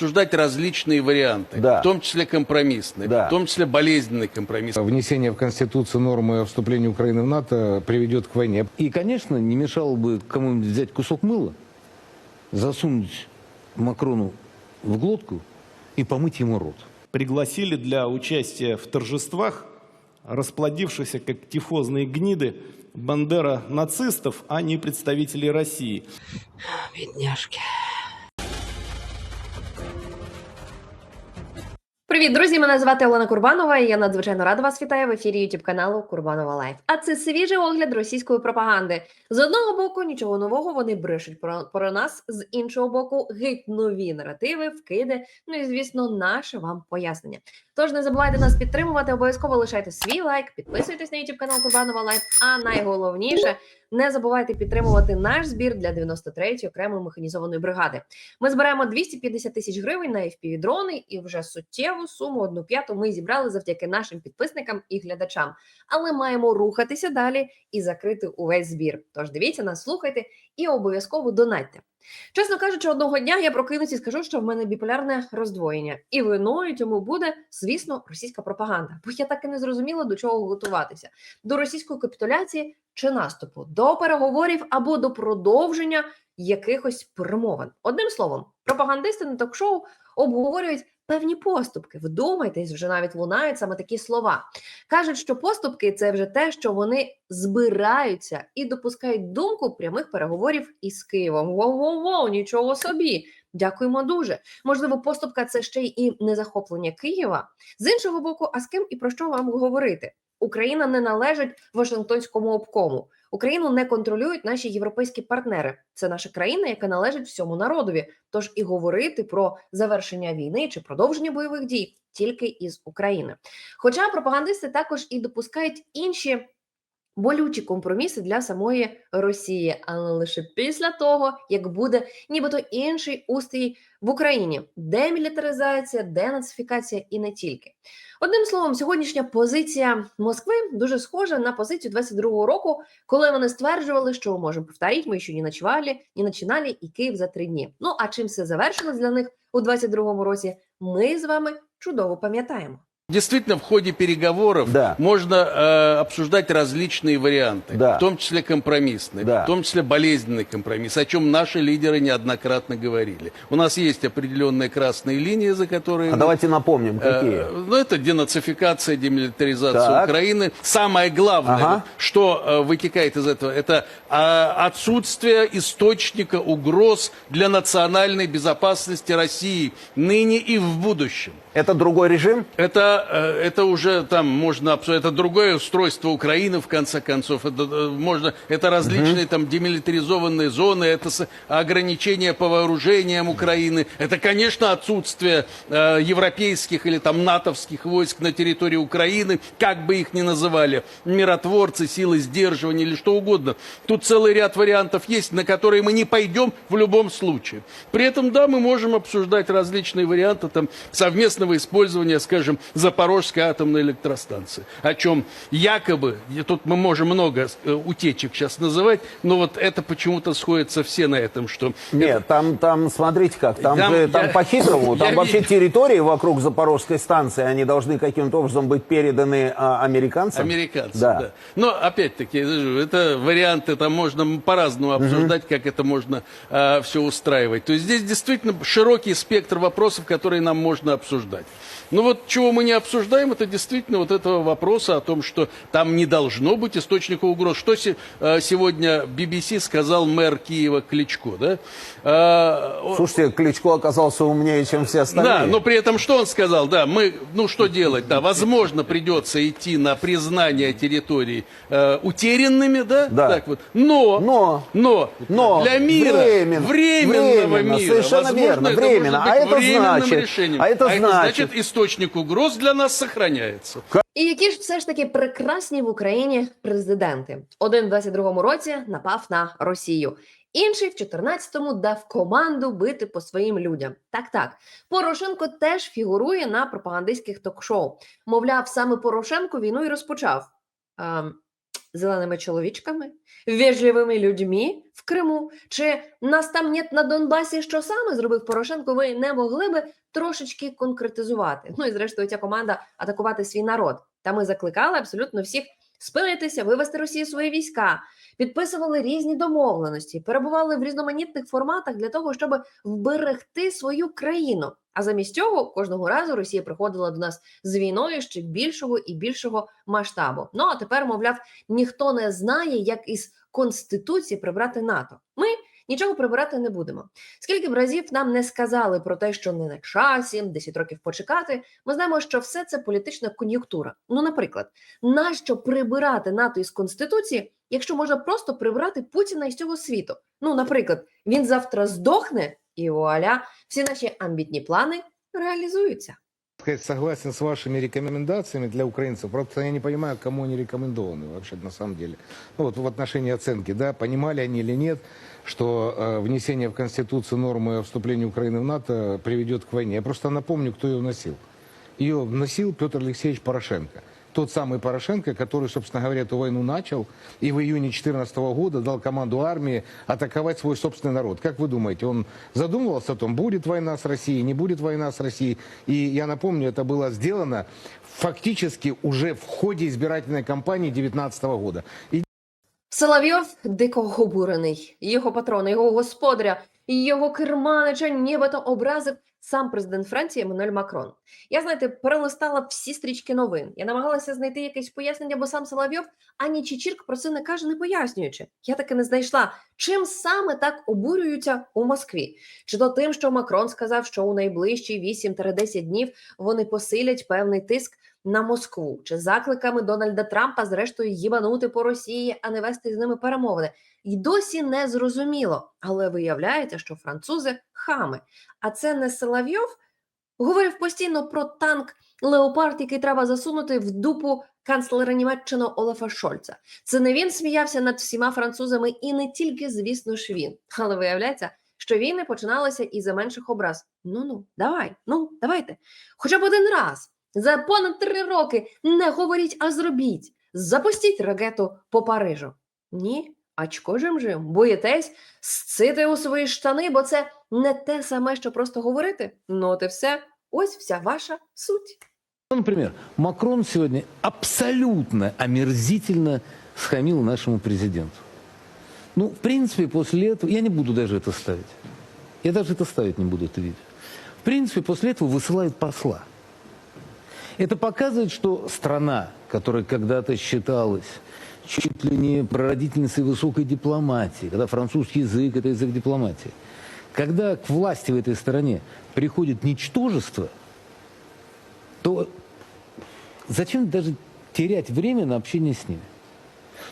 обсуждать различные варианты, Да. в том числе компромиссные, Да. в том числе болезненные компромиссы. Внесение в Конституцию нормы о вступлении Украины в НАТО приведет к войне. И, конечно, не мешало бы кому-нибудь взять кусок мыла, засунуть Макрону в глотку и помыть ему рот. пригласили для участия в торжествах расплодившихся как тифозные гниды бандера нацистов, а не представителей России. Бідняшки. Привіт, друзі! Мене звати Олена Курбанова, і я надзвичайно рада вас вітаю в ефірі youtube каналу Курбанова Лайф. А це свіжий огляд російської пропаганди. З одного боку, нічого нового вони брешуть про, про нас, з іншого боку, геть нові наративи, вкиди. Ну і звісно, наше вам пояснення. Тож не забувайте нас підтримувати, обов'язково лишайте свій лайк, підписуйтесь на youtube канал Курбанова Лайф. А найголовніше не забувайте підтримувати наш збір для 93-ї окремої механізованої бригади. Ми зберемо 250 тисяч гривень на fpv дрони і вже суттєву суму одну п'яту ми зібрали завдяки нашим підписникам і глядачам. Але маємо рухатися далі і закрити увесь збір. Тож дивіться нас, слухайте і обов'язково донатьте. Чесно кажучи, одного дня я прокинусь і скажу, що в мене біполярне роздвоєння, і виною цьому буде, звісно, російська пропаганда. Бо я так і не зрозуміла, до чого готуватися: до російської капітуляції чи наступу, до переговорів або до продовження якихось перемовин. Одним словом, пропагандисти на ток-шоу обговорюють певні поступки. Вдумайтесь, вже навіть лунають саме такі слова. Кажуть, що поступки це вже те, що вони збираються і допускають думку прямих переговорів із Києвом. Воу-воу-воу, нічого собі. Дякуємо дуже. Можливо, поступка це ще й і не захоплення Києва. З іншого боку, а з ким і про що вам говорити? Україна не належить Вашингтонському обкому. Україну не контролюють наші європейські партнери. Це наша країна, яка належить всьому народові. Тож і говорити про завершення війни чи продовження бойових дій тільки із України. Хоча пропагандисти також і допускають інші болючі компроміси для самої Росії, але лише після того, як буде нібито інший устрій в Україні: демілітаризація, денацифікація і не тільки. Одним словом, сьогоднішня позиція Москви дуже схожа на позицію 22-го року, коли вони стверджували, що можемо повторити, ми ще не ночували, не починали і Київ за три дні. Ну а чим все завершилось для них у 22-му році? Ми з вами чудово пам'ятаємо. Действительно, в ходе переговоров Да. можно э, обсуждать различные варианты, Да. в том числе компромиссные, Да. в том числе болезненный компромисс, о чем наши лидеры неоднократно говорили. У нас есть определенные красные линии, за которые... А мы- давайте напомним, Э, какие. Ну, это денацификация, демилитаризация Так. Украины. Самое главное, Ага. что э, вытекает из этого, это а, отсутствие источника угроз для национальной безопасности России ныне и в будущем. Это другой режим? Это, э, это уже там можно обсуждать. Это другое устройство Украины, в конце концов. Это, э, можно, это различные там демилитаризованные зоны, это ограничения по вооружениям Украины. Это, конечно, отсутствие э, европейских или там натовских войск на территории Украины, как бы их ни называли, миротворцы, силы сдерживания или что угодно. Тут целый ряд вариантов есть, на которые мы не пойдем в любом случае. При этом, да, мы можем обсуждать различные варианты там, совместного использования, скажем, Запорожской атомной электростанции, о чем якобы, и тут мы можем много э, утечек сейчас называть, но вот это почему-то сходятся все на этом, что Нет, там, там, смотрите как, там, Там же- там я- по-хитрому, там я вообще видел. территории вокруг Запорожской станции, они должны каким-то образом быть переданы а, американцам. Американцы, Да. да. Но опять-таки, это варианты, там можно по-разному обсуждать, как это можно все устраивать. То есть здесь действительно широкий спектр вопросов, которые нам можно обсуждать. Ну вот чего мы не обсуждаем, это действительно вот этого вопроса о том, что там не должно быть источника угроз. Что се- э, сегодня BBC сказал мэр Киева Кличко, да? Он- Слушайте, Кличко оказался умнее, чем все остальные. да, но при этом что он сказал? Да, мы, ну что делать? Да, возможно, придется идти на признание территорий э, утерянными, да? Да. Так вот. Но, Но. но, Но для мира, временно, временного временно, мира, совершенно возможно, верно, это временно. А это значит- решением. а это значит- источник угроз для нас сохраняется. І які ж все ж таки прекрасні в Україні президенти. Один в 22-му році напав на Росію. Інший в 14-му дав команду бити по своїм людям. Так, так. Порошенко теж фігурує на пропагандистських ток-шоу. Мовляв, саме Порошенко війну і розпочав. Ем, зеленими чоловічками, вежливими людьми в Криму, чи нас там нет на Донбасі, що саме зробив Порошенко, ви не могли би трошечки конкретизувати. Ну і зрештою, ця команда атакувати свій народ. Та ми закликали абсолютно всіх спинитися, вивести Росію свої війська, підписували різні домовленості, перебували в різноманітних форматах для того, щоб вберегти свою країну. А замість цього кожного разу Росія приходила до нас з війною ще більшого і більшого масштабу. Ну а тепер, мовляв, ніхто не знає, як із конституції прибрати НАТО. Ми нічого прибирати не будемо. Скільки б разів нам не сказали про те, що не на часі, 10 років почекати, ми знаємо, що все це політична кон'юнктура. Ну, наприклад, нащо прибирати НАТО із конституції, якщо можна просто прибрати Путіна із цього світу? Ну, наприклад, він завтра здохне, і вуаля, всі наші амбітні плани реалізуються сказать, согласен с вашими рекомендациями для украинцев. Просто я не понимаю, кому они рекомендованы вообще на самом деле. Ну вот в отношении оценки, да, понимали они или нет, что э, внесение в Конституцию нормы о вступлении Украины в НАТО приведет к войне. Я просто напомню, кто ее вносил. Ее вносил Петр Алексеевич Порошенко. Тот самый Порошенко, который, собственно говоря, эту войну начал и в июне 2014 года дал команду армии атаковать свой собственный народ. Как вы думаете, он задумывался о том, будет война с Россией, не будет война с Россией? И я напомню, это было сделано фактически уже в ходе избирательной кампании 2019 года. И Соловйов дико обурений. Його патрона, його господаря, його керманича нібито образив сам президент Франції Еммануель Макрон. Я, знаєте, перелистала всі стрічки новин. Я намагалася знайти якесь пояснення, бо сам Соловйов ані Чечірк про це не каже, не пояснюючи. Я таки не знайшла, чим саме так обурюються у Москві. Чи то тим, що Макрон сказав, що у найближчі 8-10 днів вони посилять певний тиск на Москву, чи закликами Дональда Трампа, зрештою, їбанути по Росії, а не вести з ними перемовини. І досі не зрозуміло. Але виявляється, що французи хами. А це не Соловйов говорив постійно про танк Леопард, який треба засунути в дупу канцлера Німеччини Олафа Шольца. Це не він сміявся над всіма французами, і не тільки, звісно ж, він. Але виявляється, що війни починалися із за менших образ. Ну ну, давай, ну давайте. Хоча б один раз за понад три роки не говоріть, а зробіть. Запустіть ракету по Парижу. Ні, очко жим-жим, боїтесь сцити у свої штани, бо це не те саме, що просто говорити. Ну, от і все. Ось вся ваша суть. Ну, Например, Макрон сегодня абсолютно омерзительно схамил нашему президенту. Ну, в принципе, после этого... Я не буду даже это ставить. Я даже это ставить не буду, это видео. В принципе, после этого высылают посла. Это показывает, что страна, которая когда-то считалась чуть ли не прародительницей высокой дипломатии, когда французский язык – это язык дипломатии, когда к власти в этой стране приходит ничтожество, то зачем даже терять время на общение с ними?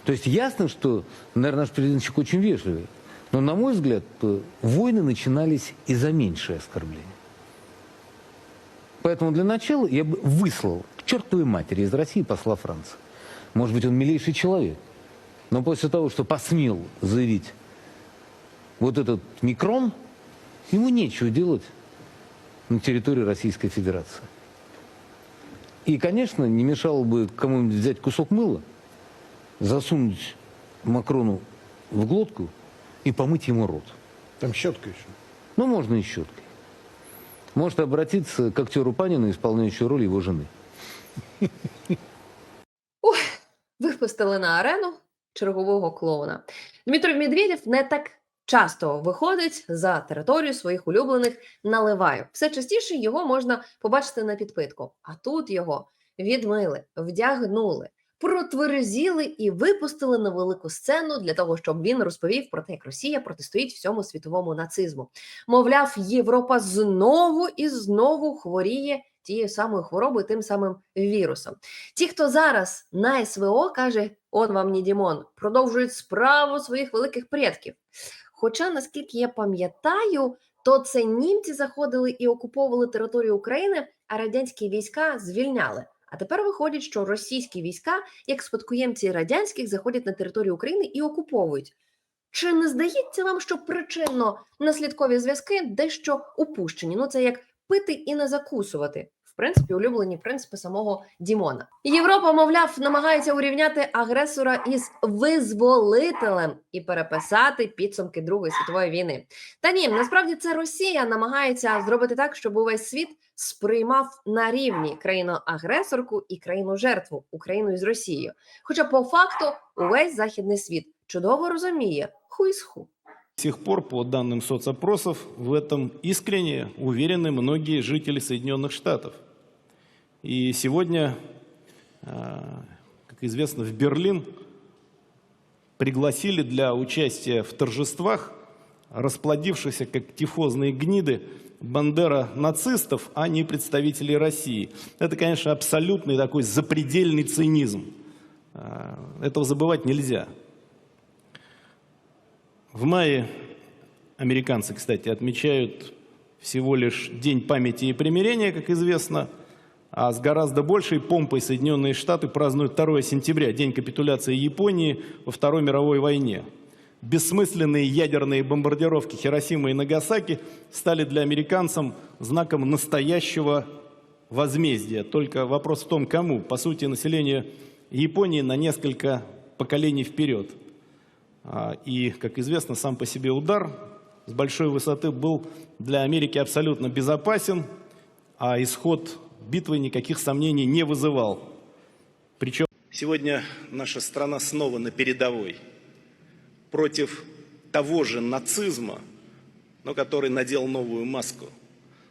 То есть ясно, что, наверное, наш президент человек очень вежливый, но, на мой взгляд, войны начинались из-за меньшее оскорбления. Поэтому для начала я бы выслал к чертовой матери из России посла Франции. Может быть, он милейший человек. Но после того, что посмел заявить вот этот микрон, ему нечего делать на территории Российской Федерации. И, конечно, не мешало бы кому-нибудь взять кусок мыла, засунуть Макрону в глотку и помыть ему рот. там щетка еще. Ну, можно и щеткой. Может обратиться к актеру Панину, исполняющему роль его жены. Випустили на арену чергового клоуна. Дмитро Медведєв не так часто виходить за територію своїх улюблених наливаю. Все частіше його можна побачити на підпитку. А тут його відмили, вдягнули, протверезіли і випустили на велику сцену для того, щоб він розповів про те, як Росія протистоїть всьому світовому нацизму. Мовляв, Європа знову і знову хворіє тією самою хворобою, тим самим вірусом. Ті, хто зараз на СВО каже, он вам не Дімон, продовжують справу своїх великих предків. Хоча, наскільки я пам'ятаю, то це німці заходили і окуповували територію України, а радянські війська звільняли. А тепер виходить, що російські війська, як спадкоємці радянських, заходять на територію України і окуповують. Чи не здається вам, що причинно наслідкові зв'язки дещо упущені? Ну це як пити і не закусувати. В принципі, улюблені принципи самого Дімона. Європа, мовляв, намагається урівняти агресора із визволителем і переписати підсумки Другої світової війни. Та ні, насправді це Росія намагається зробити так, щоб увесь світ сприймав на рівні країну-агресорку і країну-жертву Україну із Росією. Хоча по факту увесь західний світ чудово розуміє ху із ху. До сих пор, по данным соцопросов, в этом искренне уверены многие жители Соединенных Штатов. И сегодня, а, как известно, в Берлин пригласили для участия в торжествах расплодившихся как тифозные гниды бандера нацистов, а не представителей России. Это, конечно, абсолютный такой запредельный цинизм. А, Этого забывать нельзя. В мае американцы, кстати, отмечают всего лишь День памяти и примирения, как известно, а с гораздо большей помпой Соединенные Штаты празднуют 2 сентября, День капитуляции Японии во Второй мировой войне. Бессмысленные ядерные бомбардировки Хиросимы и Нагасаки стали для американцев знаком настоящего возмездия. Только вопрос в том, кому. По сути, население Японии на несколько поколений вперед. А, И, как известно, сам по себе удар с большой высоты был для Америки абсолютно безопасен, а исход битвы никаких сомнений не вызывал. Причем сегодня наша страна снова на передовой против того же нацизма, но который надел новую маску.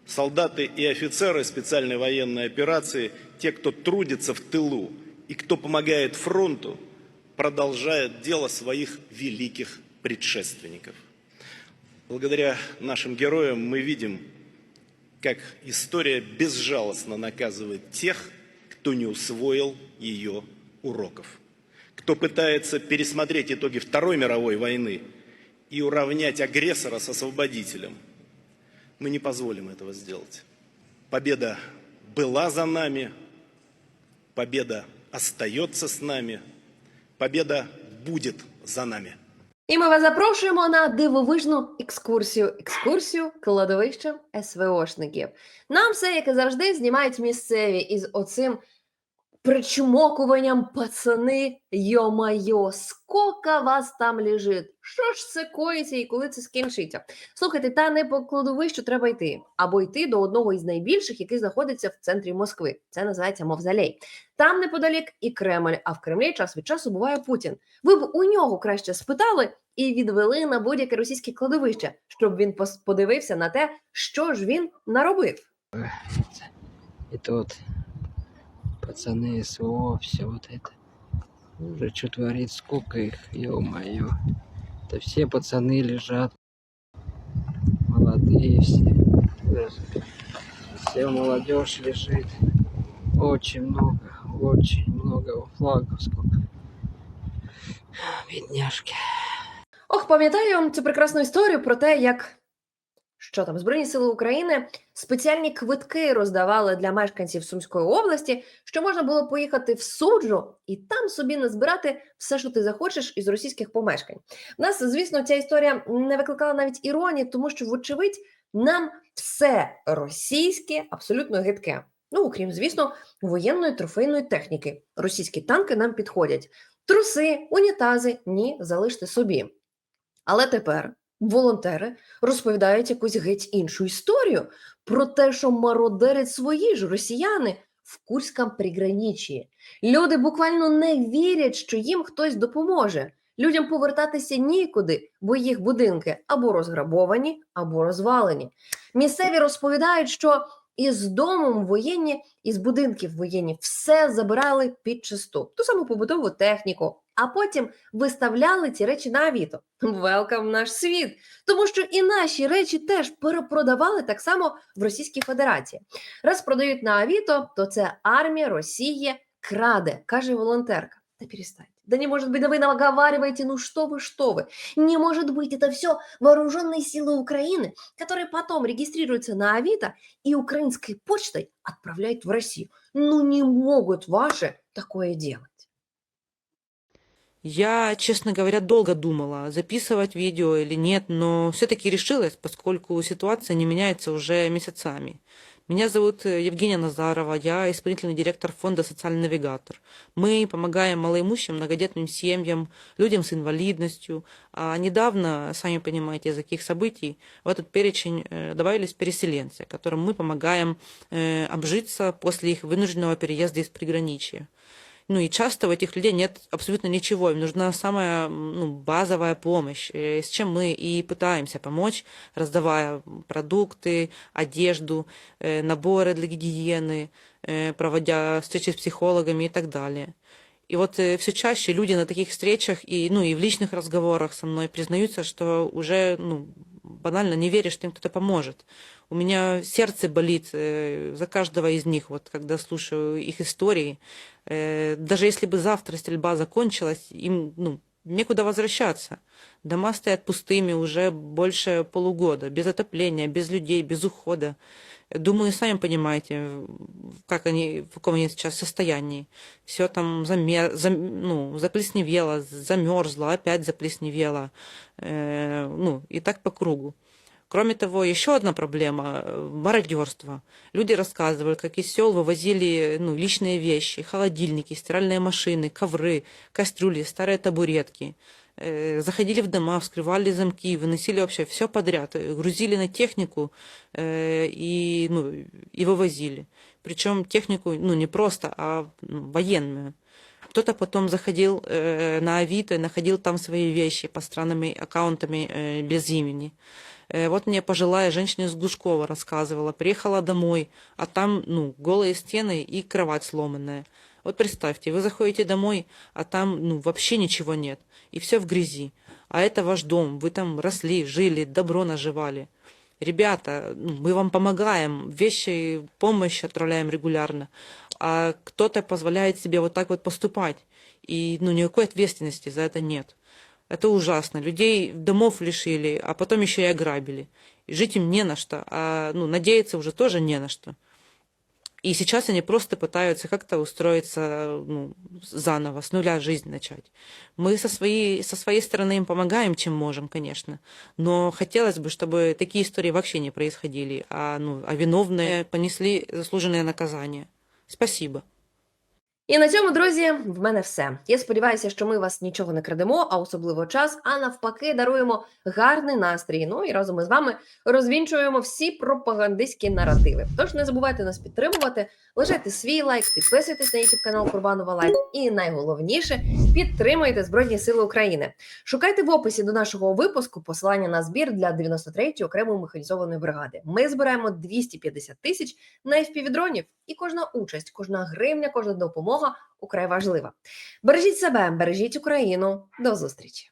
Солдаты и офицеры специальной военной операции, те, кто трудится в тылу и кто помогает фронту, продолжают дело своих великих предшественников. Благодаря нашим героям мы видим, как история безжалостно наказывает тех, кто не усвоил ее уроков, кто пытается пересмотреть итоги Второй мировой войны и уравнять агрессора с освободителем. Мы не позволим этого сделать. Победа была за нами, победа остается с нами, победа будет за нами. І ми вас запрошуємо на дивовижну екскурсію. Екскурсію кладовищем СВОшників. Нам все, як і завжди, знімають місцеві із оцим причмокуванням пацани. Йо-майо, скока вас там лежить. Що ж це коїться і коли це скінчиться? Слухайте, та не по кладовищу треба йти, або йти до одного із найбільших, який знаходиться в центрі Москви. Це називається Мавзолей. Там неподалік і Кремль, а в Кремлі час від часу буває Путін. Ви б у нього краще спитали і відвели на будь-яке російське кладовище, щоб він подивився на те, що ж він наробив. Это вот пацаны СВО, все вот это. Уже что творит, сколько их, ё-моё. Это все пацаны лежат. Молодые все. Вся молодежь лежит. Очень много, очень много флагов сколько. Бедняжки. Ох, пам'ятаю цю прекрасну історію про те, як що там Збройні Сили України спеціальні квитки роздавали для мешканців Сумської області, що можна було поїхати в суджу і там собі назбирати все, що ти захочеш із російських помешкань. У нас, звісно, ця історія не викликала навіть іронії, тому що, вочевидь, нам все російське абсолютно гидке. Ну, окрім, звісно, воєнної трофейної техніки. Російські танки нам підходять. Труси, унітази ні, залиште собі. Але тепер волонтери розповідають якусь геть іншу історію про те, що мародерять свої ж росіяни в Курському приграничі. Люди буквально не вірять, що їм хтось допоможе. Людям повертатися нікуди, бо їх будинки або розграбовані, або розвалені. Місцеві розповідають, що із домом воєнні, із будинків воєнні все забирали під чисту, ту саму побутову техніку, а потім виставляли ці речі на Авіто. Велкам в наш світ. Тому що і наші речі теж перепродавали так само в Російській Федерації. Раз продають на Авіто, то це армія Росії краде, каже волонтерка. Да перестаньте. Да не может быть, да вы наговариваете, ну что вы, что вы. Не может быть, это все вооруженные силы Украины, которые потом регистрируются на Авито и украинской почтой отправляют в Россию. Ну не могут ваши такое делать. Я, честно говоря, долго думала, записывать видео или нет, но все-таки решилась, поскольку ситуация не меняется уже месяцами. Меня зовут э, Евгения Назарова, я исполнительный директор фонда «Социальный навигатор». Мы помогаем малоимущим, многодетным семьям, людям с инвалидностью. А недавно, сами понимаете, из-за каких событий, в этот перечень э, добавились переселенцы, которым мы помогаем э, обжиться после их вынужденного переезда из приграничья. Ну и часто у этих людей нет абсолютно ничего, им нужна самая м, ну, базовая помощь, э, с чем мы и пытаемся помочь, раздавая продукты, одежду, э, наборы для гигиены, э, проводя встречи с психологами и так далее. И вот все чаще люди на таких встречах и, ну, и в личных разговорах со мной признаются, что уже ну, банально не веришь, что им кто-то поможет. У меня сердце болит э, за каждого из них, вот когда слушаю их истории. Э, даже если бы завтра стрельба закончилась, им ну, некуда возвращаться. Дома стоят пустыми уже больше полугода, без отопления, без людей, без ухода. Думаю, сами понимаете, как они, в каком они сейчас состоянии. Все там замер, зам, ну, заплесневело, замерзло, опять заплесневело. Э, ну, и так по кругу. Кроме того, еще одна проблема – мародерство. Люди рассказывали, как из сел вывозили ну, личные вещи, холодильники, стиральные машины, ковры, кастрюли, старые табуретки. Э, Заходили в дома, вскрывали замки, выносили вообще все подряд, э, грузили на технику э, и, ну, и вывозили. Причем технику ну, не просто, а ну, военную. Кто-то потом заходил на Авито и находил там свои вещи по странными аккаунтами без имени. Э, вот мне пожилая женщина из Глушкова рассказывала, приехала домой, а там ну, голые стены и кровать сломанная. Вот представьте, вы заходите домой, а там ну, вообще ничего нет, и все в грязи. А это ваш дом, вы там росли, жили, добро наживали. Ребята, ну, мы вам помогаем, вещи, помощь отправляем регулярно, а кто-то позволяет себе вот так вот поступать, и ну, никакой ответственности за это нет. Это ужасно. Людей домов лишили, а потом еще и ограбили. И жить им не на что, а ну, надеяться уже тоже не на что. И сейчас они просто пытаются как-то устроиться ну, заново, с нуля жизнь начать. Мы со своей, со своей стороны им помогаем, чем можем, конечно. Но хотелось бы, чтобы такие истории вообще не происходили, а, ну, а виновные понесли заслуженное наказание. Спасибо. І на цьому, друзі, в мене все. Я сподіваюся, що ми вас нічого не крадемо, а особливо час, а навпаки, даруємо гарний настрій. Ну і разом із вами розвінчуємо всі пропагандистські наративи. Тож не забувайте нас підтримувати, лишайте свій лайк, підписуйтесь на YouTube канал Курбанова Лайф. І найголовніше підтримуйте Збройні Сили України. Шукайте в описі до нашого випуску посилання на збір для 93-ї окремої механізованої бригади. Ми збираємо 250 тисяч на FPV-дронів, і кожна участь, кожна гривня, кожна допомога украй важлива. Бережіть себе, бережіть Україну. До зустрічі!